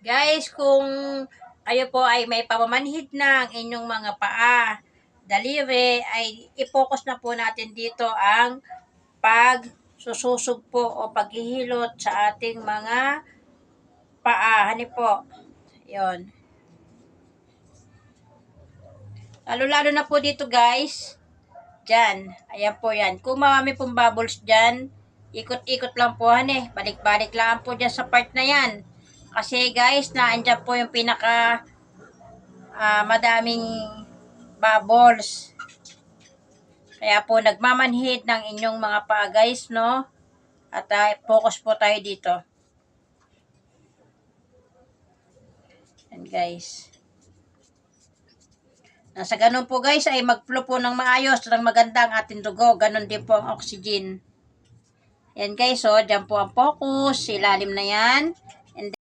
Guys, kung kayo po ay may pamamanhid ng inyong mga paa, daliri, ay i-focus na po natin dito ang pagsususog po o paghihilot sa ating mga paa. Hani po. Yon. Lalo-lalo na po dito guys. Diyan. Ayan po yan. Kung marami pong bubbles dyan, ikot-ikot lang po han eh. Balik-balik lang po dyan sa part na yan. Kasi guys, naandyan po yung pinaka ah, madaming bubbles. Kaya po nagmamanhid ng inyong mga paa guys, no? At ah, focus po tayo dito. Yan guys. Nasa ganun po guys ay mag-flow po ng maayos ng maganda ang ating dugo. Ganon din po ang oxygen. Yan guys, so dyan po ang focus. Ilalim na yan.